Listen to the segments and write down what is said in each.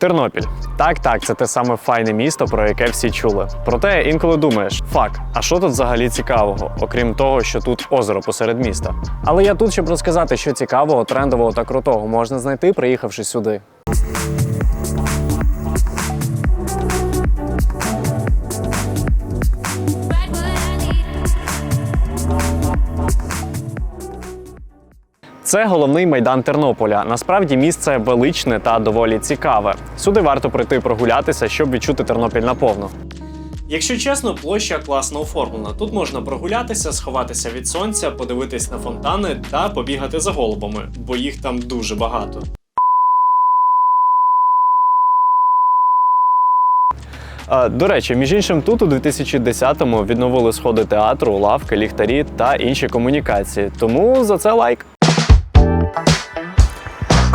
Тернопіль. Так, так, це те саме файне місто, про яке всі чули. Проте інколи думаєш, фак, а що тут взагалі цікавого, окрім того, що тут озеро посеред міста. Але я тут, щоб розказати, що цікавого, трендового та крутого можна знайти, приїхавши сюди. Це головний майдан Тернополя. Насправді місце величне та доволі цікаве. Сюди варто прийти прогулятися, щоб відчути Тернопіль наповно. Якщо чесно, площа класно оформлена. Тут можна прогулятися, сховатися від сонця, подивитись на фонтани та побігати за голубами, бо їх там дуже багато. До речі, між іншим, тут у 2010-му відновили сходи театру, лавки, ліхтарі та інші комунікації. Тому за це лайк.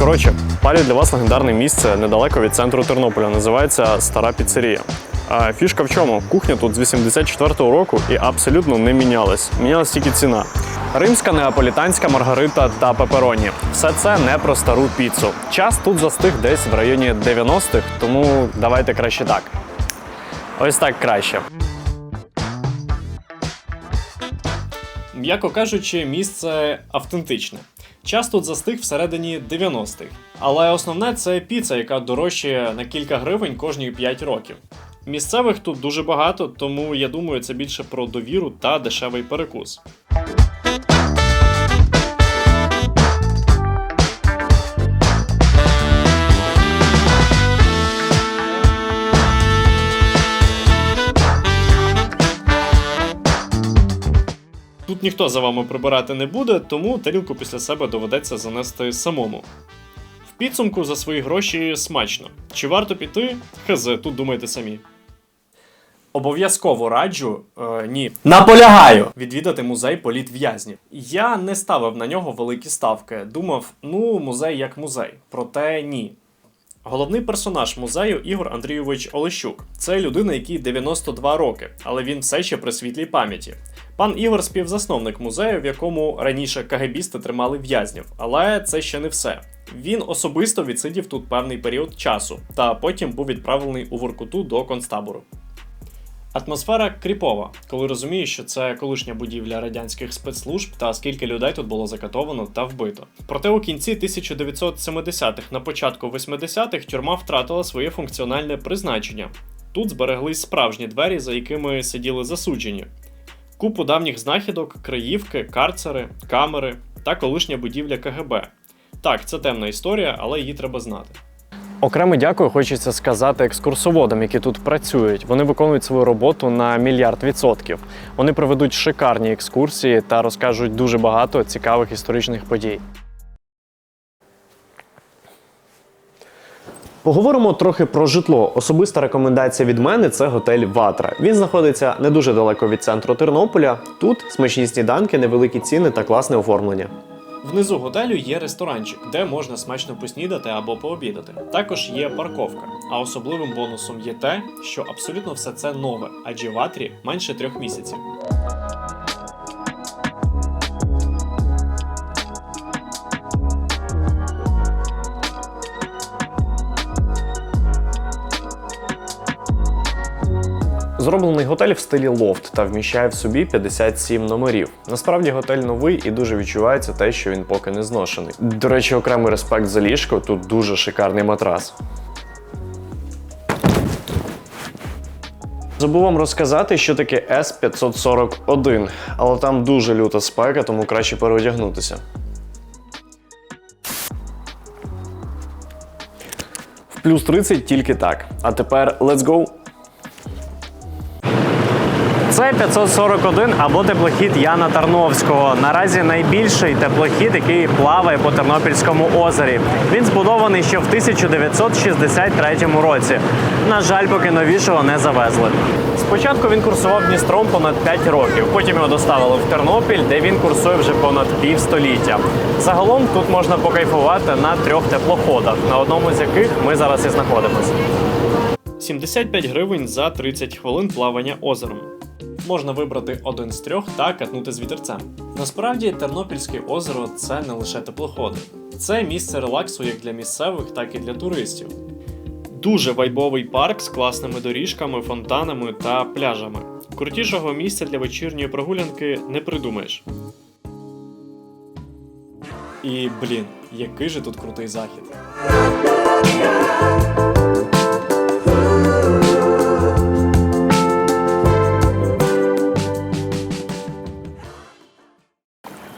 Коротше, палю для вас легендарне місце недалеко від центру Тернополя. Називається Стара Піцерія. А фішка в чому? Кухня тут з 84-го року і абсолютно не мінялась. Мінялась тільки ціна. Римська, неаполітанська маргарита та пепероні. Все це не про стару піцу. Час тут застиг десь в районі 90-х, тому давайте краще так. Ось так краще. М'яко кажучи, місце автентичне. Час тут застиг всередині 90-х. Але основне це піца, яка дорожчає на кілька гривень кожні 5 років. Місцевих тут дуже багато, тому я думаю, це більше про довіру та дешевий перекус. Ніхто за вами прибирати не буде, тому тарілку після себе доведеться занести самому. В підсумку за свої гроші смачно. Чи варто піти? Хз, тут думайте самі. Обов'язково раджу е, ні. Наполягаю! Відвідати музей політ в'язнів. Я не ставив на нього великі ставки. Думав, ну, музей як музей. Проте ні. Головний персонаж музею Ігор Андрійович Олещук. Це людина, якій 92 роки, але він все ще при світлій пам'яті. Пан Ігор співзасновник музею, в якому раніше КГБісти тримали в'язнів, але це ще не все. Він особисто відсидів тут певний період часу, та потім був відправлений у Воркуту до концтабору. Атмосфера кріпова, коли розумієш, що це колишня будівля радянських спецслужб та скільки людей тут було закатовано та вбито. Проте у кінці 1970-х, на початку 80-х тюрма втратила своє функціональне призначення. Тут збереглись справжні двері, за якими сиділи засуджені. Купу давніх знахідок, краївки, карцери, камери та колишня будівля КГБ. Так, це темна історія, але її треба знати. Окремо дякую, хочеться сказати екскурсоводам, які тут працюють. Вони виконують свою роботу на мільярд відсотків. Вони проведуть шикарні екскурсії та розкажуть дуже багато цікавих історичних подій. Поговоримо трохи про житло. Особиста рекомендація від мене це готель Ватра. Він знаходиться не дуже далеко від центру Тернополя. Тут смачні сніданки, невеликі ціни та класне оформлення. Внизу готелю є ресторанчик, де можна смачно поснідати або пообідати. Також є парковка. А особливим бонусом є те, що абсолютно все це нове, адже в Атрі менше трьох місяців. Зроблений готель в стилі лофт та вміщає в собі 57 номерів. Насправді готель новий і дуже відчувається те, що він поки не зношений. До речі, окремий респект за ліжко, тут дуже шикарний матрас. Забув вам розказати, що таке S541, але там дуже люта спека, тому краще переодягнутися. В плюс 30 тільки так. А тепер let's go! Це 541 або теплохід Яна Тарновського. Наразі найбільший теплохід, який плаває по Тернопільському озері. Він збудований ще в 1963 році. На жаль, поки новішого не завезли. Спочатку він курсував Дністром понад 5 років. Потім його доставили в Тернопіль, де він курсує вже понад півстоліття. Загалом тут можна покайфувати на трьох теплоходах, на одному з яких ми зараз і знаходимося. 75 гривень за 30 хвилин плавання озером. Можна вибрати один з трьох та катнути з вітерцем. Насправді, Тернопільське озеро це не лише теплоходи, це місце релаксу як для місцевих, так і для туристів. Дуже вайбовий парк з класними доріжками, фонтанами та пляжами. Крутішого місця для вечірньої прогулянки не придумаєш. І блін, який же тут крутий захід.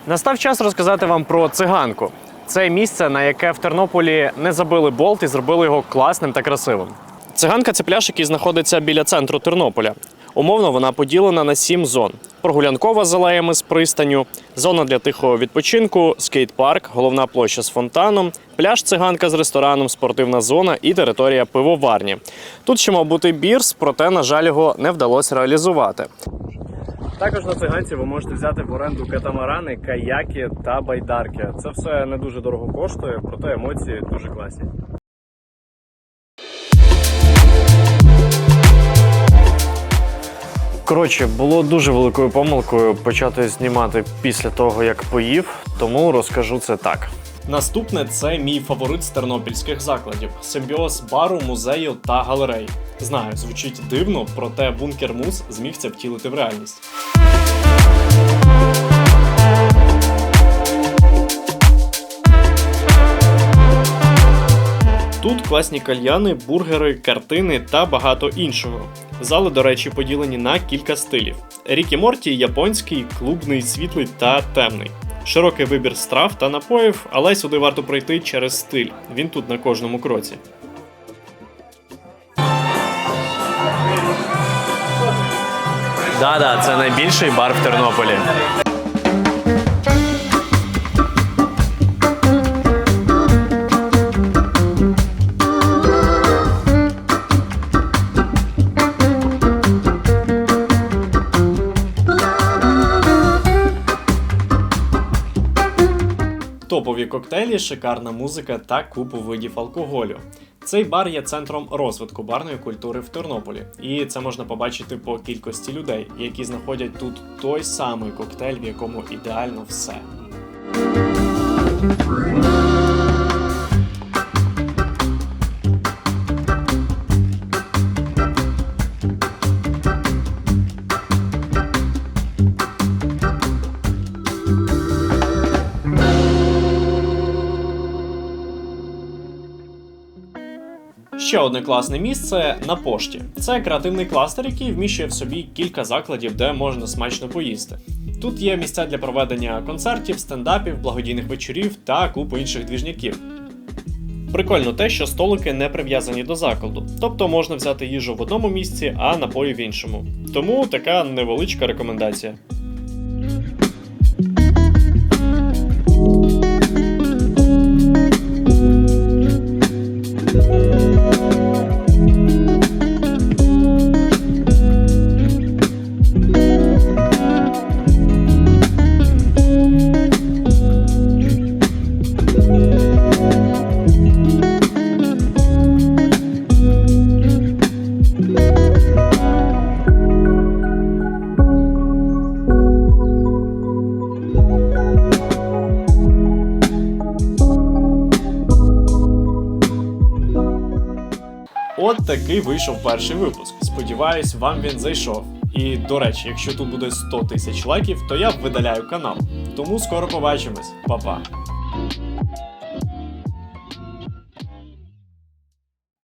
Настав час розказати вам про циганку. Це місце, на яке в Тернополі не забили болт і зробили його класним та красивим. Циганка це пляж, який знаходиться біля центру Тернополя. Умовно вона поділена на сім зон: прогулянкова з алеями з пристаню, зона для тихого відпочинку, скейт-парк, головна площа з фонтаном, пляж циганка з рестораном, спортивна зона і територія пивоварні. Тут ще мав бути бірс, проте, на жаль, його не вдалося реалізувати. Також на циганці ви можете взяти в оренду катамарани, каяки та байдарки. Це все не дуже дорого коштує, проте емоції дуже класні. Коротше, було дуже великою помилкою почати знімати після того, як поїв, тому розкажу це так. Наступне це мій фаворит з тернопільських закладів симбіоз бару, музею та галерей. Знаю, звучить дивно, проте бункер мус зміг це втілити в реальність. Тут класні кальяни, бургери, картини та багато іншого. Зали, до речі, поділені на кілька стилів: Рікі Морті, японський, клубний, світлий та темний. Широкий вибір страв та напоїв, але сюди варто пройти через стиль. Він тут на кожному кроці. Да-да, це найбільший бар в Тернополі. Топові коктейлі, шикарна музика та купу видів алкоголю. Цей бар є центром розвитку барної культури в Тернополі, і це можна побачити по кількості людей, які знаходять тут той самий коктейль, в якому ідеально все. Ще одне класне місце на пошті. Це креативний кластер, який вміщує в собі кілька закладів, де можна смачно поїсти. Тут є місця для проведення концертів, стендапів, благодійних вечорів та купу інших двіжняків. Прикольно те, що столики не прив'язані до закладу, тобто можна взяти їжу в одному місці, а напої в іншому. Тому така невеличка рекомендація. От такий вийшов перший випуск. Сподіваюсь, вам він зайшов. І до речі, якщо тут буде 100 тисяч лайків, то я видаляю канал. Тому скоро побачимось, Па-па!